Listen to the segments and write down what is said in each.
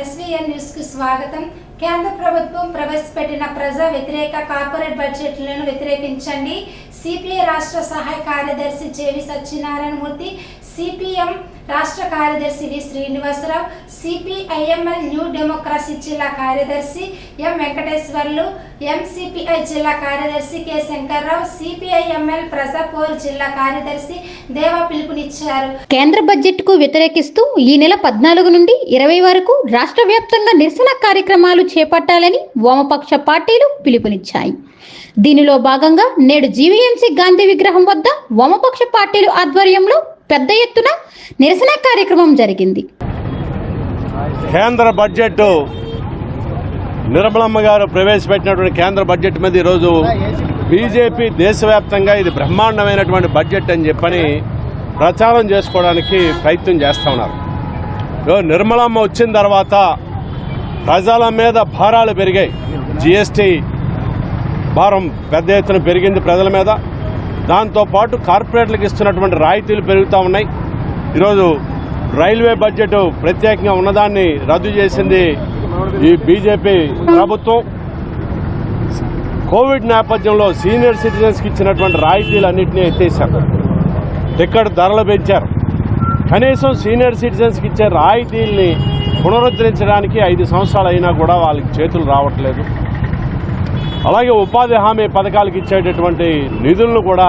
నమస్కారం ఎస్వీఎన్ న్యూస్కు స్వాగతం. కేంద్ర ప్రభుత్వం ప్రవేశపెట్టిన ప్రజా వ్యతిరేక కార్పొరేట్ బడ్జెట్లను వ్యతిరేకించండి. సిపిఐ రాష్ట్ర సహాయ కార్యదర్శి జేవి సత్యనారాయణ మూర్తి సిపిఎం రాష్ట్ర కార్యదర్శి V. Srinivasa Rao CPIML new democracy జిల్లా కార్యదర్శి ఎం. వెంకటేశ్వర్లు ఎంసిపిఐ జిల్లా కార్యదర్శి కె. శంకర్రావు సిపిఐఎంఎల్ ప్రజాపూర్ జిల్లా కార్యదర్శి దేవా పిలుపునిచ్చారు. కేంద్ర బడ్జెట్కు వ్యతిరేకిస్తూ ఈ నెల పద్నాలుగు నుండి ఇరవై వరకు రాష్ట్ర వ్యాప్తంగా నిరసన కార్యక్రమాలు చేపట్టాలని వామపక్ష పార్టీలు పిలుపునిచ్చాయి. దీనిలో భాగంగా నేడు జీవీఎంసీ గాంధీ విగ్రహం వద్ద వామపక్ష పార్టీలు ఆధ్వర్యంలో పెద్ద ఎత్తున నిరసన కార్యక్రమం జరిగింది. కేంద్ర బడ్జెట్ నిర్మలమ్మ గారు ప్రవేశపెట్టినటువంటి కేంద్ర బడ్జెట్ మీద ఈరోజు బీజేపీ దేశవ్యాప్తంగా ఇది బ్రహ్మాండమైనటువంటి బడ్జెట్ అని చెప్పని ప్రచారం చేసుకోవడానికి ప్రయత్నం చేస్తూ ఉన్నారు. ఇగో నిర్మలమ్మ వచ్చిన తర్వాత ప్రజల మీద భారాలు పెరిగాయి. జిఎస్టీ భారం పెద్ద ఎత్తున పెరిగింది ప్రజల మీద. దాంతోపాటు కార్పొరేట్లకు ఇస్తున్నటువంటి రాయితీలు పెరుగుతూ ఉన్నాయి. ఈరోజు రైల్వే బడ్జెట్ ప్రత్యేకంగా ఉన్నదాన్ని రద్దు చేసింది ఈ బీజేపీ ప్రభుత్వం. కోవిడ్ నేపథ్యంలో సీనియర్ సిటిజన్స్కి ఇచ్చినటువంటి రాయితీలు అన్నింటినీ ఎత్తేసారు టికెట్ ధరలు పెంచారు. కనీసం సీనియర్ సిటిజన్స్కి ఇచ్చే రాయితీల్ని పునరుద్ధరించడానికి ఐదు సంవత్సరాలు అయినా కూడా వాళ్ళకి చేతులు రావట్లేదు. అలాగే ఉపాధి హామీ పథకాలకు ఇచ్చేటటువంటి నిధులను కూడా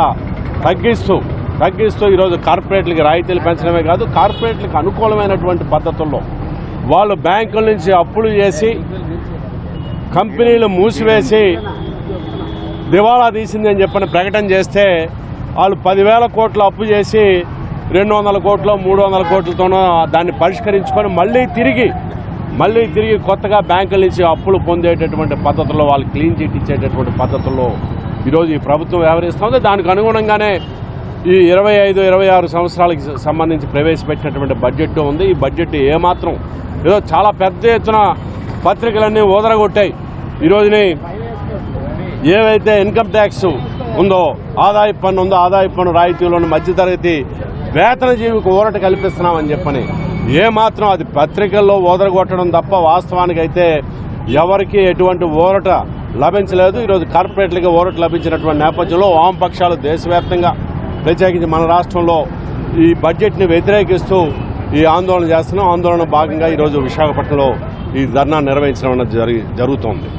తగ్గిస్తూ తగ్గిస్తూ ఈరోజు కార్పొరేట్లకి రాయితీలు పెంచడమే కాదు కార్పొరేట్లకు అనుకూలమైనటువంటి పద్ధతుల్లో వాళ్ళు బ్యాంకుల నుంచి అప్పులు చేసి కంపెనీలు మూసివేసి దివాళా తీసిందని చెప్పని ప్రకటన చేస్తే వాళ్ళు పదివేల కోట్లు అప్పు చేసి రెండు వందల కోట్లు మూడు వందల కోట్లతోనో దాన్ని పరిష్కరించుకొని మళ్ళీ తిరిగి మళ్ళీ తిరిగి కొత్తగా బ్యాంకుల నుంచి అప్పులు పొందేటటువంటి పద్ధతుల్లో వాళ్ళు క్లీన్ చిట్ ఇచ్చేటటువంటి పద్ధతుల్లో ఈరోజు ఈ ప్రభుత్వం వ్యవహరిస్తుంది. దానికి అనుగుణంగానే ఈ ఇరవై ఐదు ఇరవై ఆరు సంవత్సరాలకి సంబంధించి ప్రవేశపెట్టినటువంటి బడ్జెట్ ఉంది. ఈ బడ్జెట్ ఏమాత్రం ఏదో చాలా పెద్ద ఎత్తున పత్రికలన్నీ ఊదరగొట్టాయి. ఈరోజుని ఏవైతే ఇన్కమ్ ట్యాక్స్ ఉందో ఆదాయ పన్ను ఉందో ఆదాయ పన్ను రాయితీలోని మధ్యతరగతి వేతన జీవికి ఊరట కల్పిస్తున్నామని చెప్పని ఏమాత్రం అది పత్రికల్లో ఓదరగొట్టడం తప్ప వాస్తవానికి అయితే ఎవరికి ఎటువంటి ఊరట లభించలేదు. ఈరోజు కార్పొరేట్లకి ఊరట లభించినటువంటి నేపథ్యంలో వామపక్షాలు దేశవ్యాప్తంగా ప్రత్యేకించి మన రాష్ట్రంలో ఈ బడ్జెట్ని వ్యతిరేకిస్తూ ఈ ఆందోళన చేస్తున్నాం. ఆందోళన భాగంగా ఈరోజు విశాఖపట్నంలో ఈ ధర్నా నిర్వహించడం అనేది జరిగి జరుగుతోంది.